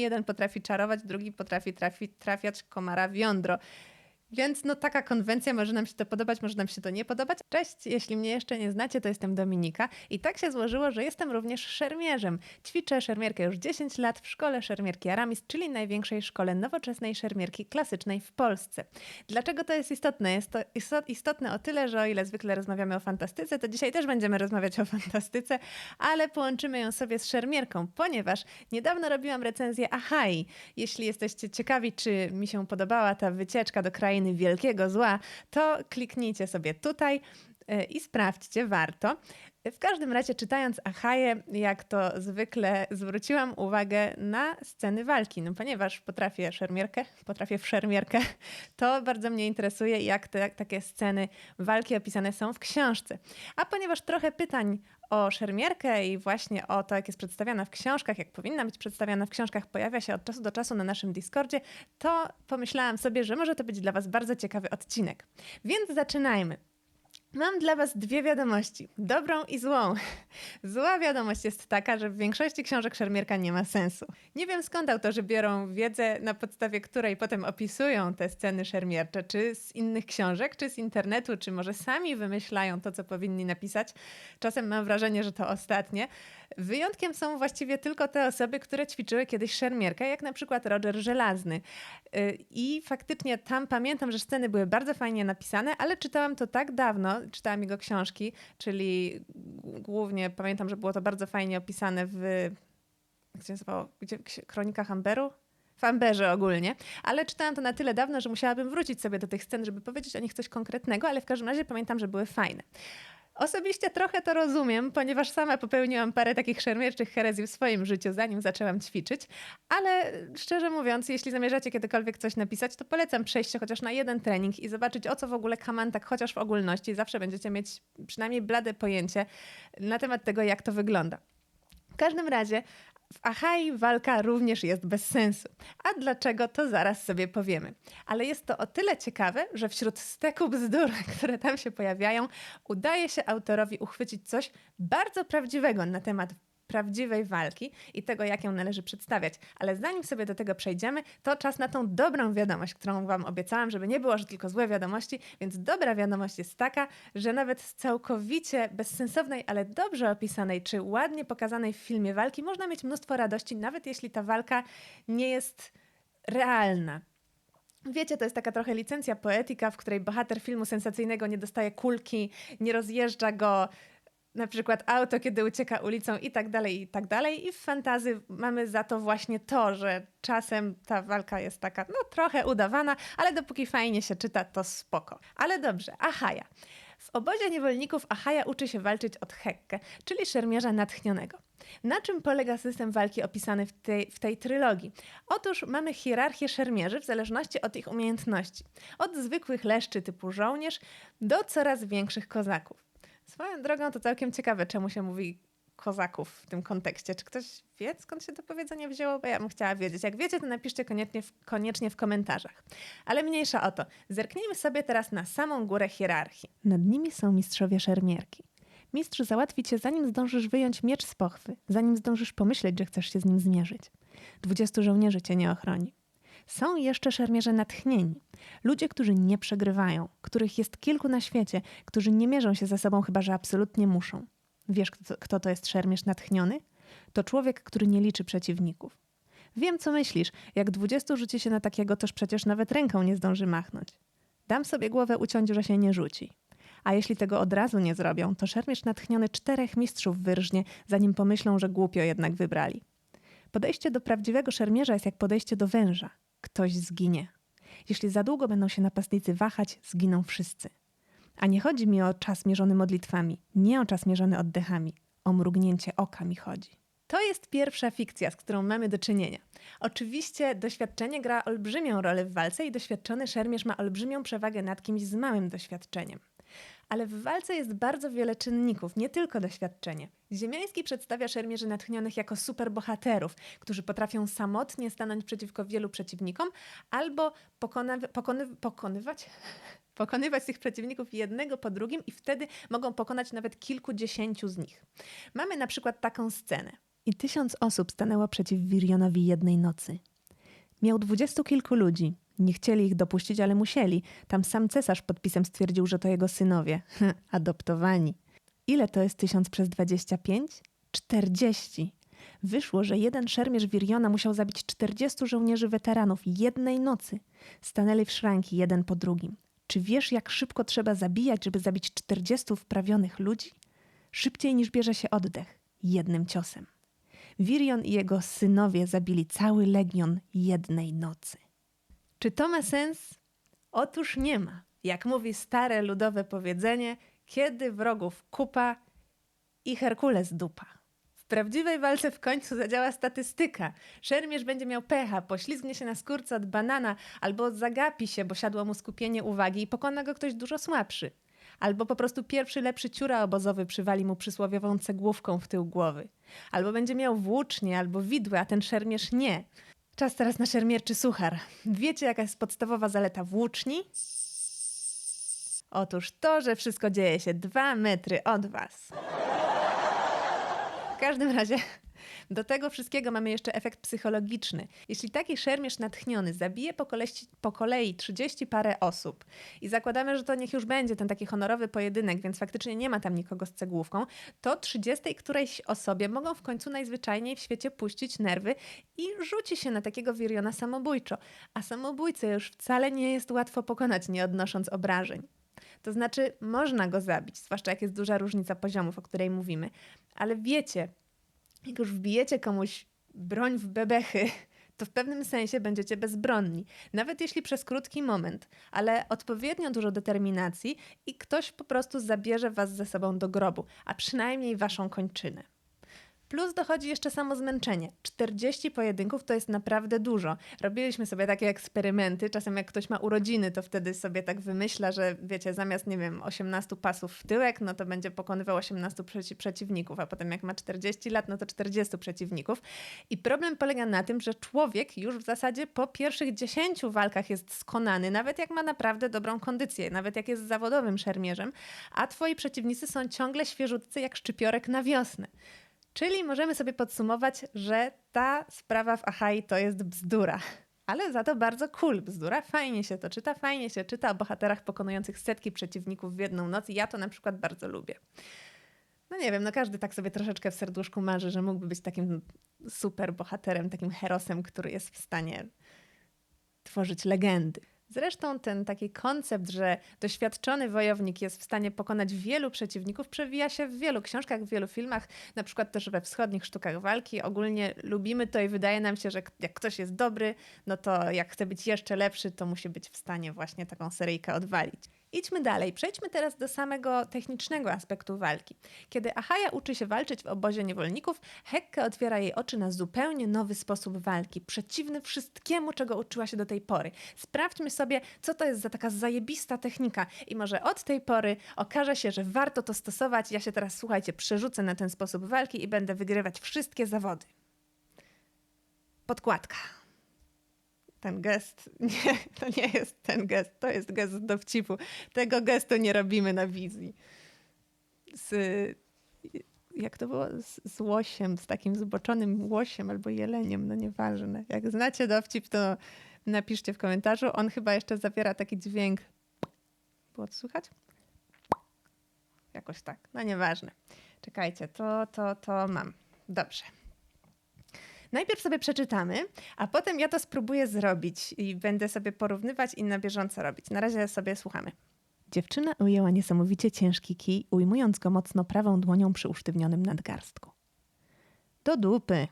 Jeden potrafi czarować, drugi potrafi trafi, trafiać komara w jądro. Więc no taka konwencja, może nam się to podobać, może nam się to nie podobać. Cześć, jeśli mnie jeszcze nie znacie, to jestem Dominika i tak się złożyło, że jestem również szermierzem. Ćwiczę szermierkę już 10 lat w szkole szermierki Aramis, czyli największej szkole nowoczesnej szermierki klasycznej w Polsce. Dlaczego to jest istotne? Jest to istotne o tyle, że o ile zwykle rozmawiamy o fantastyce, to dzisiaj też będziemy rozmawiać o fantastyce, ale połączymy ją sobie z szermierką, ponieważ niedawno robiłam recenzję Ahai. Jeśli jesteście ciekawi, czy mi się podobała ta wycieczka do krainy krainy wielkiego zła, to kliknijcie sobie tutaj e, i sprawdźcie, warto. W każdym razie, czytając Achaję, jak to zwykle, zwróciłam uwagę na sceny walki, no ponieważ potrafię szermierkę, potrafię w szermierkę, to bardzo mnie interesuje, jak te, takie sceny walki opisane są w książce. A ponieważ trochę pytań o szermierkę i właśnie o to, jak jest przedstawiana w książkach, jak powinna być przedstawiana w książkach, pojawia się od czasu do czasu na naszym Discordzie, to pomyślałam sobie, że może to być dla Was bardzo ciekawy odcinek. Więc zaczynajmy. Mam dla Was dwie wiadomości, dobrą i złą. Zła wiadomość jest taka, że w większości książek szermierka nie ma sensu. Nie wiem skąd autorzy biorą wiedzę, na podstawie której potem opisują te sceny szermiercze, czy z innych książek, czy z internetu, czy może sami wymyślają to, co powinni napisać. Czasem mam wrażenie, że to ostatnie. Wyjątkiem są właściwie tylko te osoby, które ćwiczyły kiedyś szermierkę, jak na przykład Roger Żelazny. Y, I faktycznie tam pamiętam, że sceny były bardzo fajnie napisane, ale czytałam to tak dawno, czytałam jego książki, czyli głównie pamiętam, że było to bardzo fajnie opisane w się nazywało, gdzie, Kronikach Amberu? w Amberze ogólnie, ale czytałam to na tyle dawno, że musiałabym wrócić sobie do tych scen, żeby powiedzieć o nich coś konkretnego, ale w każdym razie pamiętam, że były fajne. Osobiście trochę to rozumiem, ponieważ sama popełniłam parę takich szermierczych herezji w swoim życiu, zanim zaczęłam ćwiczyć, ale szczerze mówiąc, jeśli zamierzacie kiedykolwiek coś napisać, to polecam przejść się chociaż na jeden trening i zobaczyć, o co w ogóle kaman tak chociaż w ogólności. Zawsze będziecie mieć przynajmniej blade pojęcie na temat tego, jak to wygląda. W każdym razie w Achai walka również jest bez sensu. A dlaczego, to zaraz sobie powiemy. Ale jest to o tyle ciekawe, że wśród steku bzdur, które tam się pojawiają, udaje się autorowi uchwycić coś bardzo prawdziwego na temat prawdziwej walki i tego, jak ją należy przedstawiać. Ale zanim sobie do tego przejdziemy, to czas na tą dobrą wiadomość, którą Wam obiecałam, żeby nie było, że tylko złe wiadomości. Więc dobra wiadomość jest taka, że nawet z całkowicie bezsensownej, ale dobrze opisanej czy ładnie pokazanej w filmie walki można mieć mnóstwo radości, nawet jeśli ta walka nie jest realna. Wiecie, to jest taka trochę licencja poetyka, w której bohater filmu sensacyjnego nie dostaje kulki, nie rozjeżdża go na przykład auto, kiedy ucieka ulicą i tak dalej, i tak dalej. I w fantazy mamy za to właśnie to, że czasem ta walka jest taka, no trochę udawana, ale dopóki fajnie się czyta, to spoko. Ale dobrze, Ahaja. W obozie niewolników Ahaja uczy się walczyć od Hekke, czyli szermierza natchnionego. Na czym polega system walki opisany w tej, w tej trylogii? Otóż mamy hierarchię szermierzy w zależności od ich umiejętności. Od zwykłych leszczy typu żołnierz do coraz większych kozaków. Swoją drogą to całkiem ciekawe, czemu się mówi kozaków w tym kontekście. Czy ktoś wie, skąd się to powiedzenie wzięło? Bo ja bym chciała wiedzieć. Jak wiecie, to napiszcie koniecznie w, koniecznie w komentarzach. Ale mniejsza o to. Zerknijmy sobie teraz na samą górę hierarchii. Nad nimi są mistrzowie szermierki. Mistrz załatwi cię, zanim zdążysz wyjąć miecz z pochwy, zanim zdążysz pomyśleć, że chcesz się z nim zmierzyć. Dwudziestu żołnierzy cię nie ochroni. Są jeszcze szermierze natchnieni. Ludzie, którzy nie przegrywają, których jest kilku na świecie, którzy nie mierzą się ze sobą, chyba że absolutnie muszą. Wiesz, kto, kto to jest szermierz natchniony? To człowiek, który nie liczy przeciwników. Wiem, co myślisz. Jak dwudziestu rzuci się na takiego, toż przecież nawet ręką nie zdąży machnąć. Dam sobie głowę uciąć, że się nie rzuci. A jeśli tego od razu nie zrobią, to szermierz natchniony czterech mistrzów wyrżnie, zanim pomyślą, że głupio jednak wybrali. Podejście do prawdziwego szermierza jest jak podejście do węża ktoś zginie. Jeśli za długo będą się napastnicy wahać, zginą wszyscy. A nie chodzi mi o czas mierzony modlitwami, nie o czas mierzony oddechami, o mrugnięcie oka mi chodzi. To jest pierwsza fikcja, z którą mamy do czynienia. Oczywiście doświadczenie gra olbrzymią rolę w walce i doświadczony szermierz ma olbrzymią przewagę nad kimś z małym doświadczeniem. Ale w walce jest bardzo wiele czynników, nie tylko doświadczenie. Ziemiański przedstawia szermierzy natchnionych jako superbohaterów, którzy potrafią samotnie stanąć przeciwko wielu przeciwnikom albo pokona- pokony- pokonywać pokonywać tych przeciwników jednego po drugim i wtedy mogą pokonać nawet kilkudziesięciu z nich. Mamy na przykład taką scenę. I tysiąc osób stanęło przeciw Wirionowi jednej nocy. Miał dwudziestu kilku ludzi. Nie chcieli ich dopuścić, ale musieli. Tam sam cesarz podpisem stwierdził, że to jego synowie. Adoptowani. Ile to jest tysiąc przez dwadzieścia pięć? Czterdzieści. Wyszło, że jeden szermierz Wiriona musiał zabić czterdziestu żołnierzy weteranów jednej nocy. Stanęli w szranki jeden po drugim. Czy wiesz, jak szybko trzeba zabijać, żeby zabić czterdziestu wprawionych ludzi? Szybciej niż bierze się oddech, jednym ciosem. Wirion i jego synowie zabili cały legion jednej nocy. Czy to ma sens? Otóż nie ma. Jak mówi stare ludowe powiedzenie, kiedy wrogów kupa i Herkules dupa. W prawdziwej walce w końcu zadziała statystyka. Szermierz będzie miał pecha, poślizgnie się na skórce od banana albo zagapi się, bo siadło mu skupienie uwagi i pokona go ktoś dużo słabszy. Albo po prostu pierwszy lepszy ciura obozowy przywali mu przysłowiową cegłówką w tył głowy. Albo będzie miał włócznie albo widły, a ten szermierz nie. Czas teraz na szermierczy suchar. Wiecie, jaka jest podstawowa zaleta włóczni? Otóż to, że wszystko dzieje się dwa metry od was. W każdym razie do tego wszystkiego mamy jeszcze efekt psychologiczny. Jeśli taki szermierz natchniony zabije po kolei, po kolei 30 parę osób i zakładamy, że to niech już będzie ten taki honorowy pojedynek, więc faktycznie nie ma tam nikogo z cegłówką, to 30 którejś osobie mogą w końcu najzwyczajniej w świecie puścić nerwy i rzuci się na takiego wiriona samobójczo. A samobójcę już wcale nie jest łatwo pokonać, nie odnosząc obrażeń. To znaczy, można go zabić, zwłaszcza jak jest duża różnica poziomów, o której mówimy, ale wiecie, jak już wbijecie komuś broń w bebechy, to w pewnym sensie będziecie bezbronni. Nawet jeśli przez krótki moment, ale odpowiednio dużo determinacji i ktoś po prostu zabierze was ze sobą do grobu, a przynajmniej waszą kończynę. Plus dochodzi jeszcze samo zmęczenie. 40 pojedynków to jest naprawdę dużo. Robiliśmy sobie takie eksperymenty. Czasem jak ktoś ma urodziny, to wtedy sobie tak wymyśla, że wiecie, zamiast, nie wiem, 18 pasów w tyłek, no to będzie pokonywał 18 przeci przeciwników, a potem jak ma 40 lat, no to 40 przeciwników. I problem polega na tym, że człowiek już w zasadzie po pierwszych 10 walkach jest skonany, nawet jak ma naprawdę dobrą kondycję, nawet jak jest zawodowym szermierzem, a twoi przeciwnicy są ciągle świeżutcy jak szczypiorek na wiosnę. Czyli możemy sobie podsumować, że ta sprawa w Achai to jest bzdura. Ale za to bardzo cool bzdura. Fajnie się to czyta, fajnie się czyta o bohaterach pokonujących setki przeciwników w jedną noc i ja to na przykład bardzo lubię. No nie wiem, no każdy tak sobie troszeczkę w serduszku marzy, że mógłby być takim super bohaterem, takim herosem, który jest w stanie tworzyć legendy. Zresztą ten taki koncept, że doświadczony wojownik jest w stanie pokonać wielu przeciwników, przewija się w wielu książkach, w wielu filmach, na przykład też we wschodnich sztukach walki. Ogólnie lubimy to i wydaje nam się, że jak ktoś jest dobry, no to jak chce być jeszcze lepszy, to musi być w stanie właśnie taką seryjkę odwalić. Idźmy dalej. Przejdźmy teraz do samego technicznego aspektu walki. Kiedy Achaja uczy się walczyć w obozie niewolników, Hekke otwiera jej oczy na zupełnie nowy sposób walki, przeciwny wszystkiemu, czego uczyła się do tej pory. Sprawdźmy sobie, co to jest za taka zajebista technika i może od tej pory okaże się, że warto to stosować. Ja się teraz, słuchajcie, przerzucę na ten sposób walki i będę wygrywać wszystkie zawody. Podkładka ten gest, nie, to nie jest ten gest, to jest gest dowcipu. Tego gestu nie robimy na wizji. Z, jak to było? Z, z łosiem, z takim zboczonym łosiem albo jeleniem, no nieważne. Jak znacie dowcip, to napiszcie w komentarzu. On chyba jeszcze zawiera taki dźwięk. Było to słychać? Jakoś tak, no nieważne. Czekajcie, to, to, to mam. Dobrze. Najpierw sobie przeczytamy, a potem ja to spróbuję zrobić i będę sobie porównywać i na bieżąco robić. Na razie sobie słuchamy. Dziewczyna ujęła niesamowicie ciężki kij, ujmując go mocno prawą dłonią przy usztywnionym nadgarstku. Do dupy!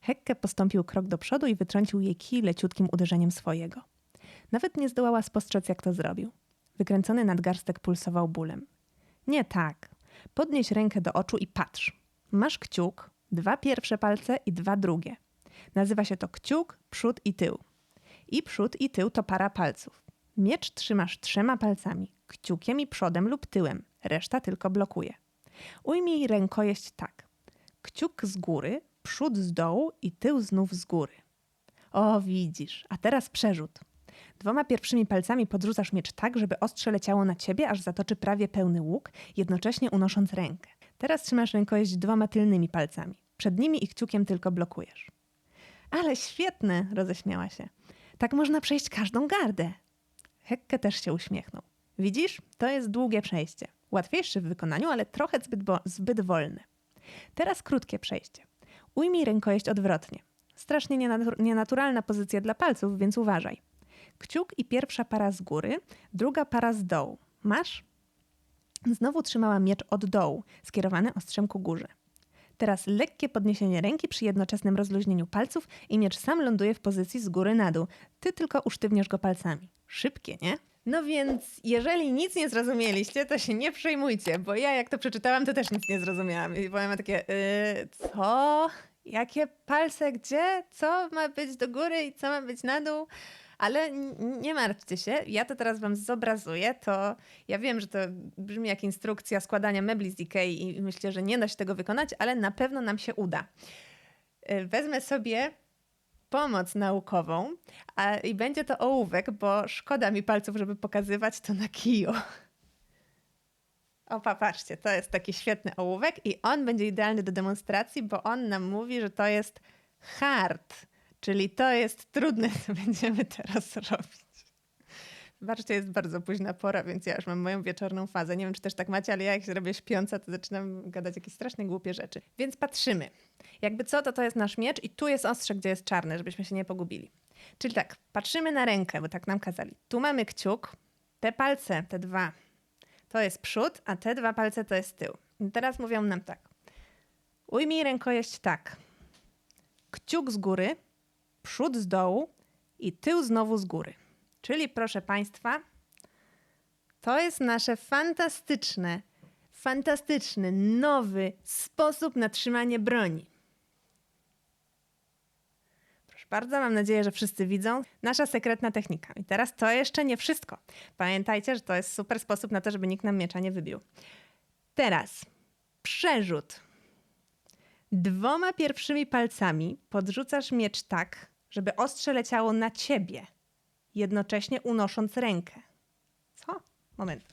Hekke postąpił krok do przodu i wytrącił jej kij leciutkim uderzeniem swojego. Nawet nie zdołała spostrzec, jak to zrobił. Wykręcony nadgarstek pulsował bólem. Nie tak. Podnieś rękę do oczu i patrz. Masz kciuk, dwa pierwsze palce i dwa drugie. Nazywa się to kciuk, przód i tył. I przód i tył to para palców. Miecz trzymasz trzema palcami, kciukiem i przodem lub tyłem, reszta tylko blokuje. Ujmij rękojeść tak. Kciuk z góry, przód z dołu i tył znów z góry. O, widzisz, a teraz przerzut. Dwoma pierwszymi palcami podrzucasz miecz tak, żeby ostrze leciało na ciebie, aż zatoczy prawie pełny łuk, jednocześnie unosząc rękę. Teraz trzymasz rękojeść dwoma tylnymi palcami. Przed nimi i kciukiem tylko blokujesz. Ale świetne, roześmiała się. Tak można przejść każdą gardę. Hekke też się uśmiechnął. Widzisz, to jest długie przejście. Łatwiejsze w wykonaniu, ale trochę zbyt, zbyt wolne. Teraz krótkie przejście. Ujmij rękojeść odwrotnie. Strasznie nienatur- nienaturalna pozycja dla palców, więc uważaj. Kciuk i pierwsza para z góry, druga para z dołu. Masz? Znowu trzymała miecz od dołu, skierowany ostrzem ku górze. Teraz lekkie podniesienie ręki przy jednoczesnym rozluźnieniu palców i miecz sam ląduje w pozycji z góry na dół. Ty tylko usztywniesz go palcami. Szybkie, nie? No więc, jeżeli nic nie zrozumieliście, to się nie przejmujcie, bo ja jak to przeczytałam, to też nic nie zrozumiałam. I byłam takie, yy, co? Jakie palce gdzie? Co ma być do góry i co ma być na dół? Ale nie martwcie się, ja to teraz wam zobrazuję. To ja wiem, że to brzmi jak instrukcja składania mebli z Ikei i myślę, że nie da się tego wykonać, ale na pewno nam się uda. Y, Wezmę sobie pomoc naukową a, i będzie to ołówek, bo szkoda mi palców, żeby pokazywać to na kiju. O, patrzcie, to jest taki świetny ołówek i on będzie idealny do demonstracji, bo on nam mówi, że to jest hard, czyli to jest trudne, co będziemy teraz robić. Zobaczcie, jest bardzo późna pora, więc ja już mam moją wieczorną fazę. Nie wiem, czy też tak macie, ale ja jak się robię śpiąca, to zaczynam gadać jakieś strasznie głupie rzeczy. Więc patrzymy. Jakby co, to to jest nasz miecz i tu jest ostrze, gdzie jest czarny, żebyśmy się nie pogubili. Czyli tak, patrzymy na rękę, bo tak nam kazali. Tu mamy kciuk, te palce, te dwa, to jest przód, a te dwa palce to jest tył. I teraz mówią nam tak. Ujmij rękojeść tak. Kciuk z góry, przód z dołu i tył znowu z góry. Czyli proszę Państwa, to jest nasze fantastyczne, fantastyczny, nowy sposób na trzymanie broni. Proszę bardzo, mam nadzieję, że wszyscy widzą. Nasza sekretna technika. I teraz to jeszcze nie wszystko. Pamiętajcie, że to jest super sposób na to, żeby nikt nam miecza nie wybił. Teraz przerzut. Dwoma pierwszymi palcami podrzucasz miecz tak, żeby ostrze leciało na ciebie, jednocześnie unosząc rękę. Co? Moment.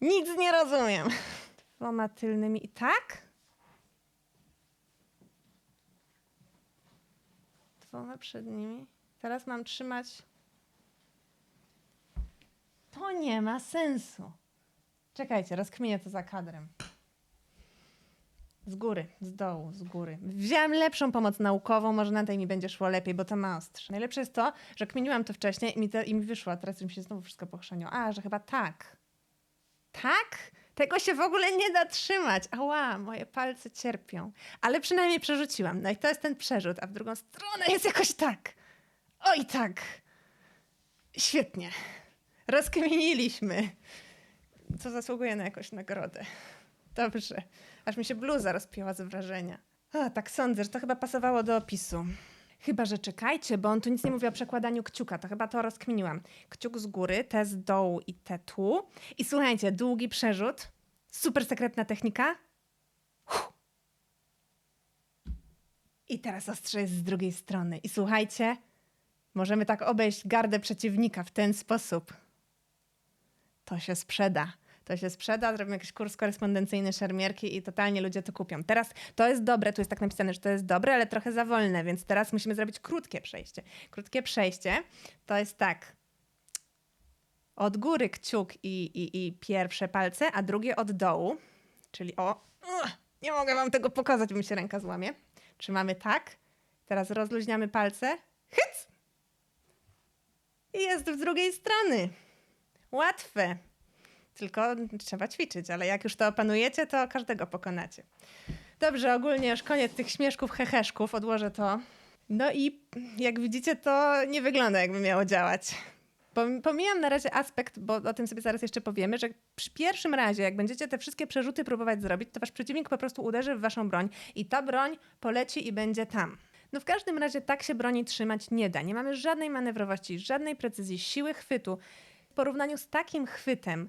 Nic nie rozumiem. Dwoma tylnymi i tak? Dwoma przednimi. Teraz mam trzymać. To nie ma sensu. Czekajcie, rozkminię to za kadrem. Z góry, z dołu, z góry. Wziąłem lepszą pomoc naukową, może na tej mi będzie szło lepiej, bo to ma ostrze. Najlepsze jest to, że kminiłam to wcześniej i mi, te, i mi wyszło, a teraz mi się znowu wszystko pochrzaniło. A, że chyba tak. Tak? Tego się w ogóle nie da trzymać. Ała, moje palce cierpią. Ale przynajmniej przerzuciłam. No i to jest ten przerzut, a w drugą stronę jest jakoś tak. Oj tak. Świetnie. Rozkminiliśmy. Co zasługuje na jakąś nagrodę. Dobrze. Aż mi się bluza rozpięła z wrażenia. A, tak sądzę, że to chyba pasowało do opisu. Chyba, że czekajcie, bo on tu nic nie mówi o przekładaniu kciuka. To chyba to rozkminiłam. Kciuk z góry, te z dołu i te tu. I słuchajcie, długi przerzut. Super sekretna technika. I teraz ostrze jest z drugiej strony. I słuchajcie, możemy tak obejść gardę przeciwnika w ten sposób. To się sprzeda. To się sprzeda, zrobimy jakiś kurs korespondencyjny szermierki i totalnie ludzie to kupią. Teraz to jest dobre, tu jest tak napisane, że to jest dobre, ale trochę za wolne, więc teraz musimy zrobić krótkie przejście. Krótkie przejście to jest tak. Od góry kciuk i, i, i pierwsze palce, a drugie od dołu. Czyli o, nie mogę wam tego pokazać, bo mi się ręka złamie. Trzymamy tak. Teraz rozluźniamy palce. Hyc! I jest z drugiej strony. Łatwe. Tylko trzeba ćwiczyć, ale jak już to opanujecie, to każdego pokonacie. Dobrze, ogólnie już koniec tych śmieszków, heheszków, odłożę to. No i jak widzicie, to nie wygląda jakby miało działać. Pom- Pomijam na razie aspekt, bo o tym sobie zaraz jeszcze powiemy, że przy pierwszym razie, jak będziecie te wszystkie przerzuty próbować zrobić, to wasz przeciwnik po prostu uderzy w waszą broń i ta broń poleci i będzie tam. No w każdym razie tak się broni trzymać nie da. Nie mamy żadnej manewrowości, żadnej precyzji, siły chwytu. W porównaniu z takim chwytem,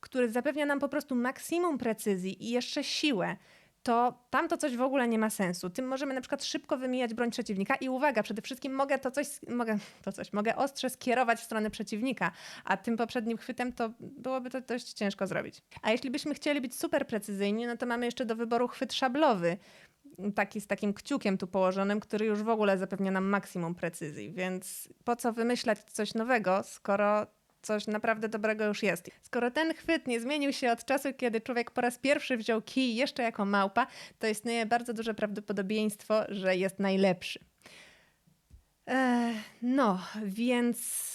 który zapewnia nam po prostu maksimum precyzji i jeszcze siłę, to tam to coś w ogóle nie ma sensu. Tym możemy na przykład szybko wymijać broń przeciwnika i uwaga, przede wszystkim mogę to coś, mogę to coś, mogę ostrze skierować w stronę przeciwnika, a tym poprzednim chwytem to byłoby to dość ciężko zrobić. A jeśli byśmy chcieli być super precyzyjni, no to mamy jeszcze do wyboru chwyt szablowy. taki z takim kciukiem tu położonym, który już w ogóle zapewnia nam maksimum precyzji, więc po co wymyślać coś nowego, skoro coś naprawdę dobrego już jest. Skoro ten chwyt nie zmienił się od czasu, kiedy człowiek po raz pierwszy wziął kij jeszcze jako małpa, to istnieje bardzo duże prawdopodobieństwo, że jest najlepszy. Eee, no, więc.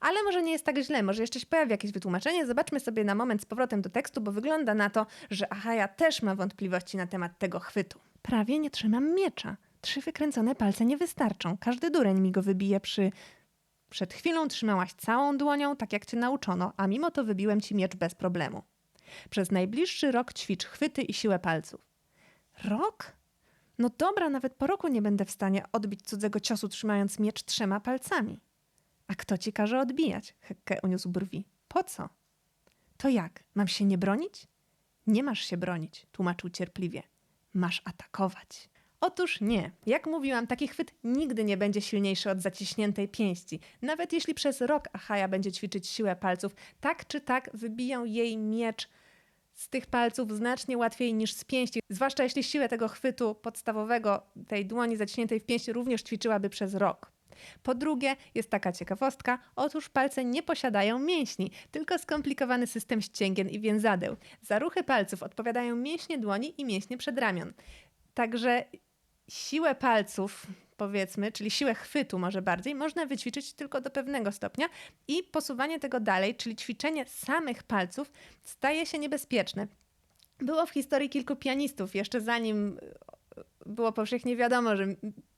Ale może nie jest tak źle, może jeszcze się pojawi jakieś wytłumaczenie. Zobaczmy sobie na moment z powrotem do tekstu, bo wygląda na to, że Ahaja też ma wątpliwości na temat tego chwytu. Prawie nie trzymam miecza. Trzy wykręcone palce nie wystarczą. Każdy dureń mi go wybije przy przed chwilą trzymałaś całą dłonią, tak jak cię nauczono, a mimo to wybiłem ci miecz bez problemu. Przez najbliższy rok ćwicz chwyty i siłę palców. Rok? No dobra, nawet po roku nie będę w stanie odbić cudzego ciosu, trzymając miecz trzema palcami. A kto ci każe odbijać? Hekke uniósł brwi. Po co? To jak? Mam się nie bronić? Nie masz się bronić, tłumaczył cierpliwie. Masz atakować. Otóż nie. Jak mówiłam, taki chwyt nigdy nie będzie silniejszy od zaciśniętej pięści. Nawet jeśli przez rok Ahaja będzie ćwiczyć siłę palców, tak czy tak wybiją jej miecz z tych palców znacznie łatwiej niż z pięści. Zwłaszcza jeśli siłę tego chwytu podstawowego, tej dłoni zaciśniętej w pięści również ćwiczyłaby przez rok. Po drugie, jest taka ciekawostka, otóż palce nie posiadają mięśni, tylko skomplikowany system ścięgien i więzadeł. Za ruchy palców odpowiadają mięśnie dłoni i mięśnie przedramion. Także siłę palców, powiedzmy, czyli siłę chwytu może bardziej, można wyćwiczyć tylko do pewnego stopnia i posuwanie tego dalej, czyli ćwiczenie samych palców, staje się niebezpieczne. Było w historii kilku pianistów, jeszcze zanim było powszechnie wiadomo, że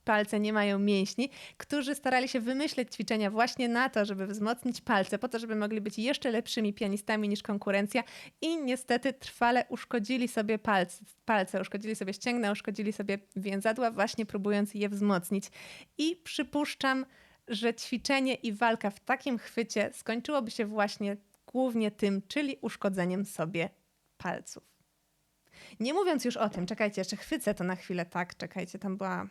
palce nie mają mięśni, którzy starali się wymyśleć ćwiczenia właśnie na to, żeby wzmocnić palce, po to, żeby mogli być jeszcze lepszymi pianistami niż konkurencja i niestety trwale uszkodzili sobie palce, palce uszkodzili sobie ścięgna, uszkodzili sobie więzadła, właśnie próbując je wzmocnić. I przypuszczam, że ćwiczenie i walka w takim chwycie skończyłoby się właśnie głównie tym, czyli uszkodzeniem sobie palców. Nie mówiąc już o tym, czekajcie, jeszcze chwycę to na chwilę, tak, czekajcie, tam była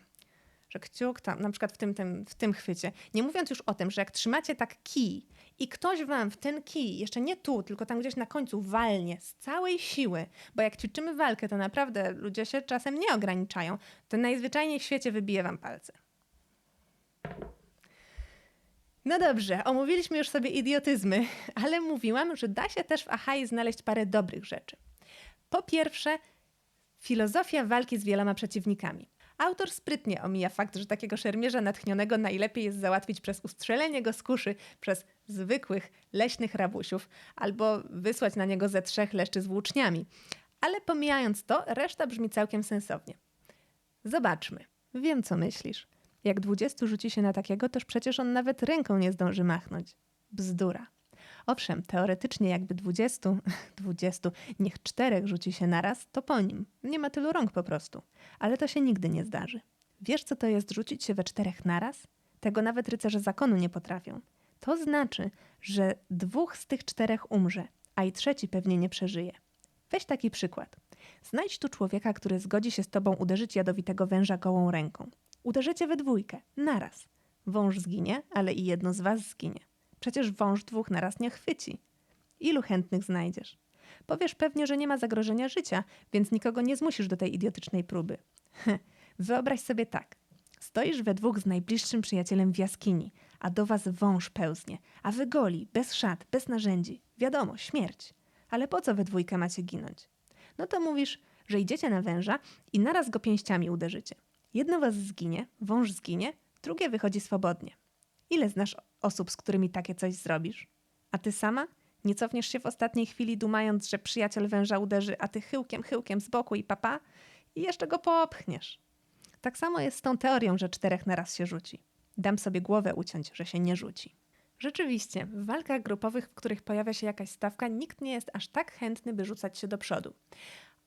że kciuk tam, na przykład w tym, tym, w tym chwycie. Nie mówiąc już o tym, że jak trzymacie tak kij i ktoś wam w ten kij, jeszcze nie tu, tylko tam gdzieś na końcu walnie z całej siły, bo jak ćwiczymy walkę, to naprawdę ludzie się czasem nie ograniczają, to najzwyczajniej w świecie wybije wam palce. No dobrze, omówiliśmy już sobie idiotyzmy, ale mówiłam, że da się też w Achai znaleźć parę dobrych rzeczy. Po pierwsze, filozofia walki z wieloma przeciwnikami. Autor sprytnie omija fakt, że takiego szermierza natchnionego najlepiej jest załatwić przez ustrzelenie go z kuszy przez zwykłych, leśnych rabusiów albo wysłać na niego ze trzech leszczy z włóczniami. Ale pomijając to, reszta brzmi całkiem sensownie. Zobaczmy. Wiem, co myślisz. Jak dwudziestu rzuci się na takiego, toż przecież on nawet ręką nie zdąży machnąć. Bzdura. Owszem, teoretycznie jakby dwudziestu, dwudziestu, niech czterech rzuci się naraz, to po nim. Nie ma tylu rąk po prostu. Ale to się nigdy nie zdarzy. Wiesz, co to jest rzucić się we czterech naraz? Tego nawet rycerze zakonu nie potrafią. To znaczy, że dwóch z tych czterech umrze, a i trzeci pewnie nie przeżyje. Weź taki przykład. Znajdź tu człowieka, który zgodzi się z tobą uderzyć jadowitego węża gołą ręką. Uderzycie we dwójkę, naraz. Wąż zginie, ale i jedno z was zginie. Przecież wąż dwóch naraz nie chwyci. Ilu chętnych znajdziesz? Powiesz pewnie, że nie ma zagrożenia życia, więc nikogo nie zmusisz do tej idiotycznej próby. Wyobraź sobie tak. Stoisz we dwóch z najbliższym przyjacielem w jaskini, a do was wąż pełznie, a wy goli, bez szat, bez narzędzi. Wiadomo, śmierć. Ale po co we dwójkę macie ginąć? No to mówisz, że idziecie na węża i naraz go pięściami uderzycie. Jedno was zginie, wąż zginie, drugie wychodzi swobodnie. Ile znasz osób, z którymi takie coś zrobisz? A ty sama? Nie cofniesz się w ostatniej chwili, dumając, że przyjaciel węża uderzy, a ty chyłkiem, chyłkiem z boku i papa i jeszcze go popchniesz. Tak samo jest z tą teorią, że czterech naraz się rzuci. Dam sobie głowę uciąć, że się nie rzuci. Rzeczywiście, w walkach grupowych, w których pojawia się jakaś stawka, nikt nie jest aż tak chętny, by rzucać się do przodu.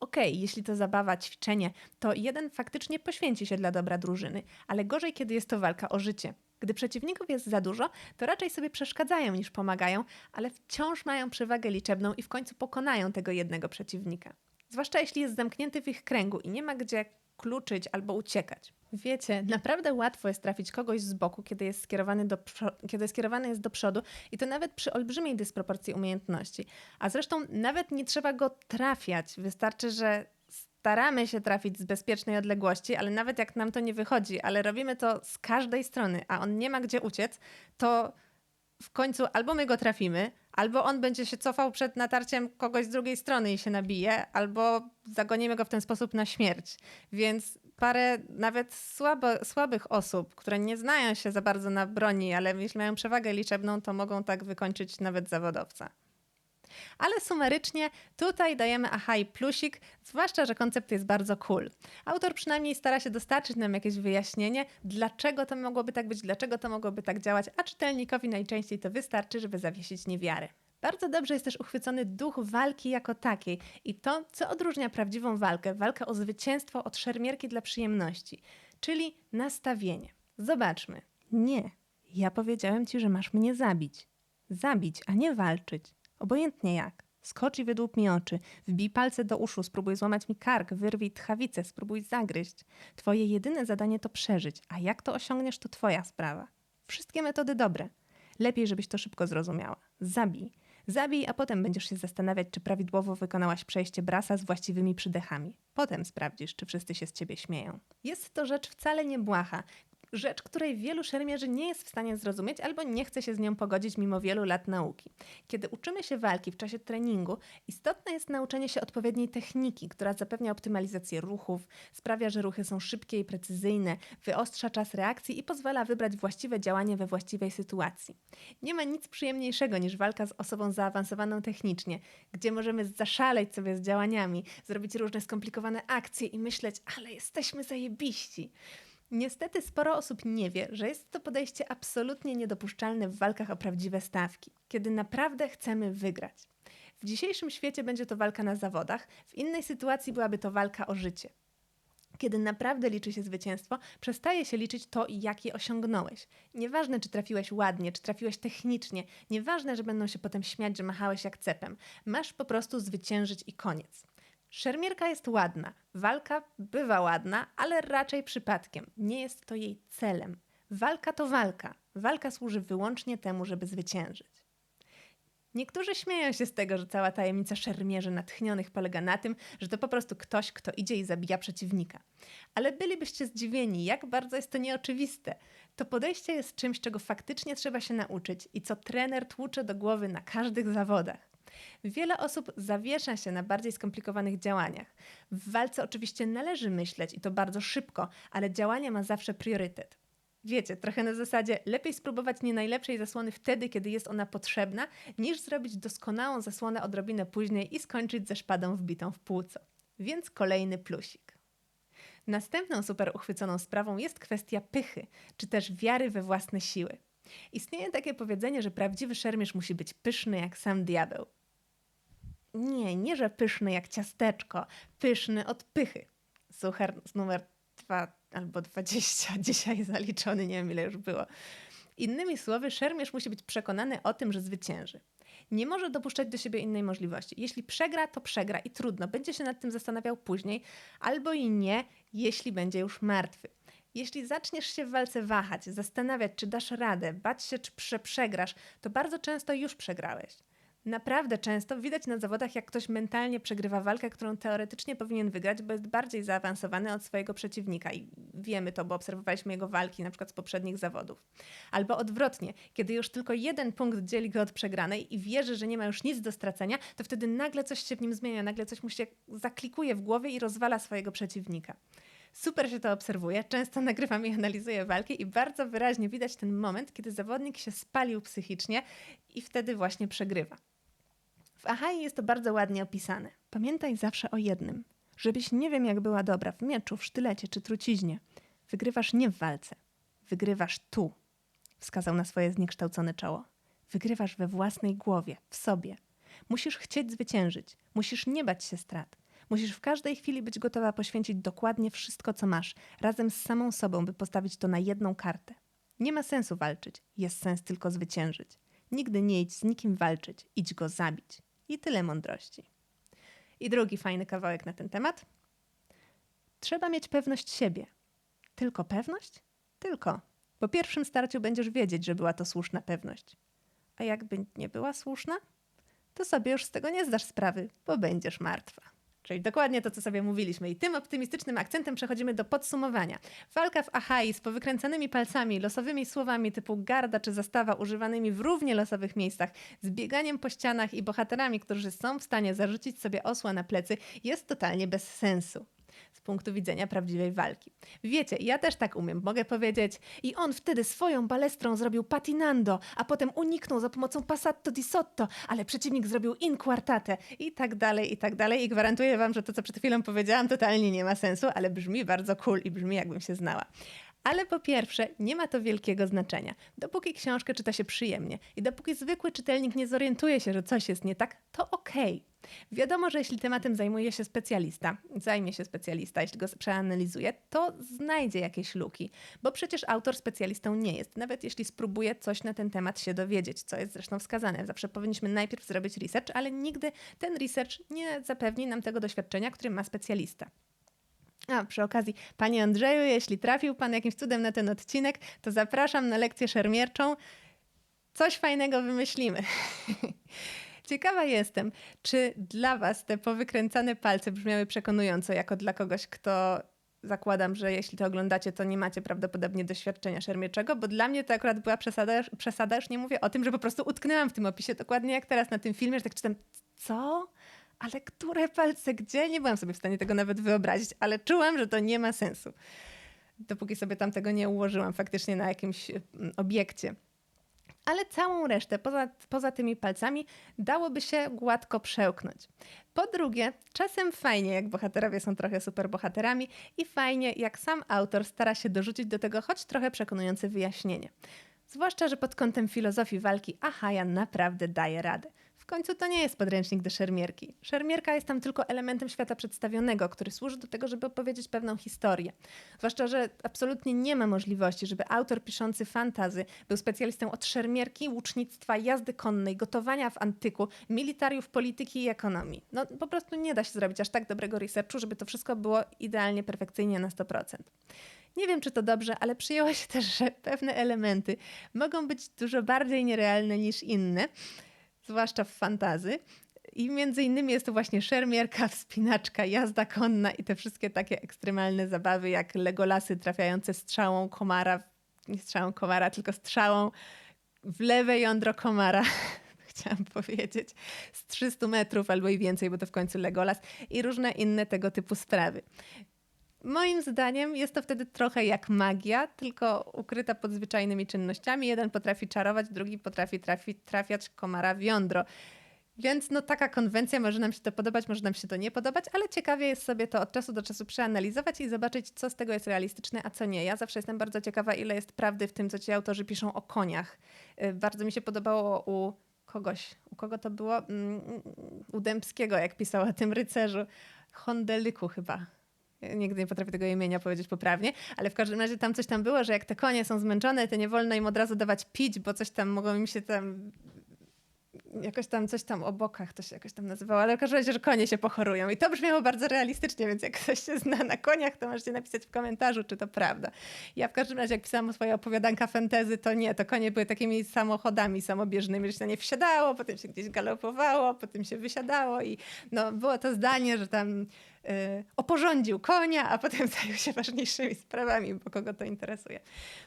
Okej, okay, jeśli to zabawa, ćwiczenie, to jeden faktycznie poświęci się dla dobra drużyny, ale gorzej, kiedy jest to walka o życie. Gdy przeciwników jest za dużo, to raczej sobie przeszkadzają niż pomagają, ale wciąż mają przewagę liczebną i w końcu pokonają tego jednego przeciwnika. Zwłaszcza jeśli jest zamknięty w ich kręgu i nie ma gdzie kluczyć albo uciekać. Wiecie, naprawdę łatwo jest trafić kogoś z boku, kiedy jest skierowany, do kiedy skierowany jest do przodu i to nawet przy olbrzymiej dysproporcji umiejętności. A zresztą nawet nie trzeba go trafiać, wystarczy, że staramy się trafić z bezpiecznej odległości, ale nawet jak nam to nie wychodzi, ale robimy to z każdej strony, a on nie ma gdzie uciec, to w końcu albo my go trafimy, albo on będzie się cofał przed natarciem kogoś z drugiej strony i się nabije, albo zagonimy go w ten sposób na śmierć. Więc parę nawet słabych osób, które nie znają się za bardzo na broni, ale jeśli mają przewagę liczebną, to mogą tak wykończyć nawet zawodowca. Ale sumarycznie tutaj dajemy aha i plusik, zwłaszcza, że koncept jest bardzo cool. Autor przynajmniej stara się dostarczyć nam jakieś wyjaśnienie, dlaczego to mogłoby tak być, dlaczego to mogłoby tak działać, a czytelnikowi najczęściej to wystarczy, żeby zawiesić niewiarę. Bardzo dobrze jest też uchwycony duch walki jako takiej i to, co odróżnia prawdziwą walkę, walkę o zwycięstwo od szermierki dla przyjemności, czyli nastawienie. Zobaczmy. Nie, ja powiedziałem ci, że masz mnie zabić. Zabić, a nie walczyć. Obojętnie jak. Skocz i wydłup mi oczy, wbij palce do uszu, spróbuj złamać mi kark, wyrwij tchawicę, spróbuj zagryźć. Twoje jedyne zadanie to przeżyć, a jak to osiągniesz, to twoja sprawa. Wszystkie metody dobre. Lepiej, żebyś to szybko zrozumiała. Zabij. Zabij, a potem będziesz się zastanawiać, czy prawidłowo wykonałaś przejście brasa z właściwymi przydechami. Potem sprawdzisz, czy wszyscy się z ciebie śmieją. Jest to rzecz wcale nie błaha. Rzecz, której wielu szermierzy nie jest w stanie zrozumieć albo nie chce się z nią pogodzić mimo wielu lat nauki. Kiedy uczymy się walki w czasie treningu, istotne jest nauczenie się odpowiedniej techniki, która zapewnia optymalizację ruchów, sprawia, że ruchy są szybkie i precyzyjne, wyostrza czas reakcji i pozwala wybrać właściwe działanie we właściwej sytuacji. Nie ma nic przyjemniejszego niż walka z osobą zaawansowaną technicznie, gdzie możemy zaszaleć sobie z działaniami, zrobić różne skomplikowane akcje i myśleć, ale jesteśmy zajebiści. Niestety sporo osób nie wie, że jest to podejście absolutnie niedopuszczalne w walkach o prawdziwe stawki, kiedy naprawdę chcemy wygrać. W dzisiejszym świecie będzie to walka na zawodach, w innej sytuacji byłaby to walka o życie. Kiedy naprawdę liczy się zwycięstwo, przestaje się liczyć to, jak je osiągnąłeś. Nieważne, czy trafiłeś ładnie, czy trafiłeś technicznie, nieważne, że będą się potem śmiać, że machałeś jak cepem. Masz po prostu zwyciężyć i koniec. Szermierka jest ładna, walka bywa ładna, ale raczej przypadkiem. Nie jest to jej celem. Walka to walka. Walka służy wyłącznie temu, żeby zwyciężyć. Niektórzy śmieją się z tego, że cała tajemnica szermierzy natchnionych polega na tym, że to po prostu ktoś, kto idzie i zabija przeciwnika. Ale bylibyście zdziwieni, jak bardzo jest to nieoczywiste. To podejście jest czymś, czego faktycznie trzeba się nauczyć i co trener tłucze do głowy na każdych zawodach. Wiele osób zawiesza się na bardziej skomplikowanych działaniach. W walce oczywiście należy myśleć i to bardzo szybko, ale działanie ma zawsze priorytet. Wiecie, trochę na zasadzie lepiej spróbować nie najlepszej zasłony wtedy, kiedy jest ona potrzebna, niż zrobić doskonałą zasłonę odrobinę później i skończyć ze szpadą wbitą w płuco. Więc kolejny plusik. Następną super uchwyconą sprawą jest kwestia pychy, czy też wiary we własne siły. Istnieje takie powiedzenie, że prawdziwy szermierz musi być pyszny jak sam diabeł. Nie, nie, że pyszny jak ciasteczko, pyszny od pychy. Suchar numer 2 albo 20, dzisiaj zaliczony, nie wiem ile już było. Innymi słowy, szermierz musi być przekonany o tym, że zwycięży. Nie może dopuszczać do siebie innej możliwości. Jeśli przegra, to przegra i trudno. Będzie się nad tym zastanawiał później, albo i nie, jeśli będzie już martwy. Jeśli zaczniesz się w walce wahać, zastanawiać, czy dasz radę, bać się, czy przegrasz, to bardzo często już przegrałeś. Naprawdę często widać na zawodach, jak ktoś mentalnie przegrywa walkę, którą teoretycznie powinien wygrać, bo jest bardziej zaawansowany od swojego przeciwnika. I wiemy to, bo obserwowaliśmy jego walki na przykład z poprzednich zawodów. Albo odwrotnie, kiedy już tylko jeden punkt dzieli go od przegranej i wierzy, że nie ma już nic do stracenia, to wtedy nagle coś się w nim zmienia, nagle coś mu się zaklikuje w głowie i rozwala swojego przeciwnika. Super się to obserwuje, często nagrywam i analizuję walki i bardzo wyraźnie widać ten moment, kiedy zawodnik się spalił psychicznie i wtedy właśnie przegrywa. W Ahai jest to bardzo ładnie opisane. Pamiętaj zawsze o jednym. Żebyś nie wiem jak była dobra w mieczu, w sztylecie czy truciźnie. Wygrywasz nie w walce. Wygrywasz tu. Wskazał na swoje zniekształcone czoło. Wygrywasz we własnej głowie, w sobie. Musisz chcieć zwyciężyć. Musisz nie bać się strat. Musisz w każdej chwili być gotowa poświęcić dokładnie wszystko, co masz, razem z samą sobą, by postawić to na jedną kartę. Nie ma sensu walczyć, jest sens tylko zwyciężyć. Nigdy nie idź z nikim walczyć, idź go zabić. I tyle mądrości. I drugi fajny kawałek na ten temat. Trzeba mieć pewność siebie. Tylko pewność? Tylko. Po pierwszym starciu będziesz wiedzieć, że była to słuszna pewność. A jakby nie była słuszna, to sobie już z tego nie zdasz sprawy, bo będziesz martwa. Czyli dokładnie to, co sobie mówiliśmy. I tym optymistycznym akcentem przechodzimy do podsumowania. Walka w Achai z powykręcanymi palcami, losowymi słowami typu garda czy zastawa używanymi w równie losowych miejscach, z bieganiem po ścianach i bohaterami, którzy są w stanie zarzucić sobie osła na plecy, jest totalnie bez sensu punktu widzenia prawdziwej walki. Wiecie, ja też tak umiem. Mogę powiedzieć, i on wtedy swoją balestrą zrobił patinando, a potem uniknął za pomocą passato di sotto, ale przeciwnik zrobił in quartate i tak dalej, i tak dalej. I gwarantuję wam, że to, co przed chwilą powiedziałam, totalnie nie ma sensu, ale brzmi bardzo cool i brzmi, jakbym się znała. Ale po pierwsze, nie ma to wielkiego znaczenia. Dopóki książkę czyta się przyjemnie i dopóki zwykły czytelnik nie zorientuje się, że coś jest nie tak, to okej. Okay. Wiadomo, że jeśli tematem zajmuje się specjalista, zajmie się specjalista, jeśli go przeanalizuje, to znajdzie jakieś luki, bo przecież autor specjalistą nie jest, nawet jeśli spróbuje coś na ten temat się dowiedzieć, co jest zresztą wskazane. Zawsze powinniśmy najpierw zrobić research, ale nigdy ten research nie zapewni nam tego doświadczenia, który ma specjalista. A przy okazji, panie Andrzeju, jeśli trafił pan jakimś cudem na ten odcinek, to zapraszam na lekcję szermierczą. Coś fajnego wymyślimy. Ciekawa jestem, czy dla was te powykręcane palce brzmiały przekonująco, jako dla kogoś, kto zakładam, że jeśli to oglądacie, to nie macie prawdopodobnie doświadczenia szermierczego, bo dla mnie to akurat była przesada, przesada, już nie mówię o tym, że po prostu utknęłam w tym opisie, dokładnie jak teraz na tym filmie, że tak czytam, co? Ale które palce gdzie? Nie byłam sobie w stanie tego nawet wyobrazić, ale czułam, że to nie ma sensu. Dopóki sobie tam tego nie ułożyłam faktycznie na jakimś mm, obiekcie. Ale całą resztę, poza, poza tymi palcami, dałoby się gładko przełknąć. Po drugie, czasem fajnie, jak bohaterowie są trochę superbohaterami i fajnie, jak sam autor stara się dorzucić do tego choć trochę przekonujące wyjaśnienie. Zwłaszcza, że pod kątem filozofii walki Ahaja naprawdę daje radę końcu to nie jest podręcznik do szermierki. Szermierka jest tam tylko elementem świata przedstawionego, który służy do tego, żeby opowiedzieć pewną historię. Zwłaszcza, że absolutnie nie ma możliwości, żeby autor piszący fantazy był specjalistą od szermierki, łucznictwa, jazdy konnej, gotowania w antyku, militariów, polityki i ekonomii. No po prostu nie da się zrobić aż tak dobrego researchu, żeby to wszystko było idealnie, perfekcyjnie na 100%. Nie wiem, czy to dobrze, ale przyjęło się też, że pewne elementy mogą być dużo bardziej nierealne niż inne zwłaszcza w fantazy. I między innymi jest to właśnie szermierka, wspinaczka, jazda konna i te wszystkie takie ekstremalne zabawy, jak legolasy trafiające strzałą komara, nie strzałą komara, tylko strzałą w lewe jądro komara. Chciałam powiedzieć, z 300 metrów albo i więcej, bo to w końcu Legolas i różne inne tego typu sprawy. Moim zdaniem jest to wtedy trochę jak magia, tylko ukryta pod zwyczajnymi czynnościami. Jeden potrafi czarować, drugi potrafi trafi, trafiać komara w jądro. Więc no taka konwencja, może nam się to podobać, może nam się to nie podobać, ale ciekawie jest sobie to od czasu do czasu przeanalizować i zobaczyć, co z tego jest realistyczne, a co nie. Ja zawsze jestem bardzo ciekawa, ile jest prawdy w tym, co ci autorzy piszą o koniach. Y, bardzo mi się podobało u kogoś, u kogo to było? Mm, u Dębskiego, jak pisał o tym rycerzu. Hondelyku chyba Nigdy nie potrafię tego imienia powiedzieć poprawnie, ale w każdym razie tam coś tam było, że jak te konie są zmęczone, to nie wolno im od razu dawać pić, bo coś tam mogą im się tam jakoś tam coś tam o bokach to się jakoś tam nazywało, ale każdym razie, że konie się pochorują. I to brzmiało bardzo realistycznie, więc jak ktoś się zna na koniach, to możecie napisać w komentarzu, czy to prawda. Ja w każdym razie, jak pisałam swoje opowiadanka fantezy, to nie, to konie były takimi samochodami samobieżnymi, że się na nie wsiadało, potem się gdzieś galopowało, potem się wysiadało i no, było to zdanie, że tam oporządził konia, a potem zajął się ważniejszymi sprawami, bo kogo to interesuje.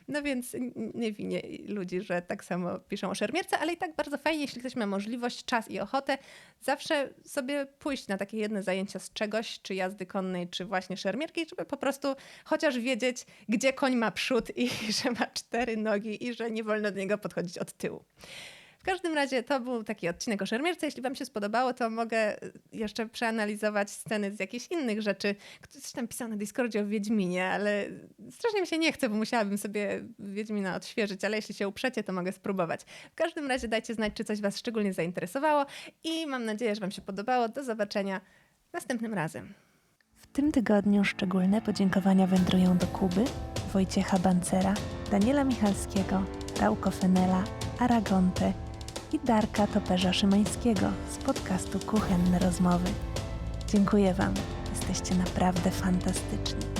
No więc nie winię ludzi, że tak samo piszą o szermierce, ale i tak bardzo fajnie, jeśli ktoś ma możliwość, czas i ochotę, zawsze sobie pójść na takie jedne zajęcia z czegoś, czy jazdy konnej, czy właśnie szermierki, żeby po prostu chociaż wiedzieć, gdzie koń ma przód i że ma cztery nogi i że nie wolno do niego podchodzić od tyłu. W każdym razie to był taki odcinek o szermierce. Jeśli wam się spodobało, to mogę jeszcze przeanalizować sceny z jakichś innych rzeczy. Ktoś tam pisał na Discordzie o Wiedźminie, ale strasznie mi się nie chce, bo musiałabym sobie Wiedźmina odświeżyć, ale jeśli się uprzecie, to mogę spróbować. W każdym razie dajcie znać, czy coś was szczególnie zainteresowało i mam nadzieję, że wam się podobało. Do zobaczenia następnym razem. W tym tygodniu szczególne podziękowania wędrują do Kuby, Wojciecha Bancera, Daniela Michalskiego, Rauko Fenela, Aragonte, i Darka Toperza Szymańskiego z podcastu Kuchenne Rozmowy. Dziękuję Wam, jesteście naprawdę fantastyczni.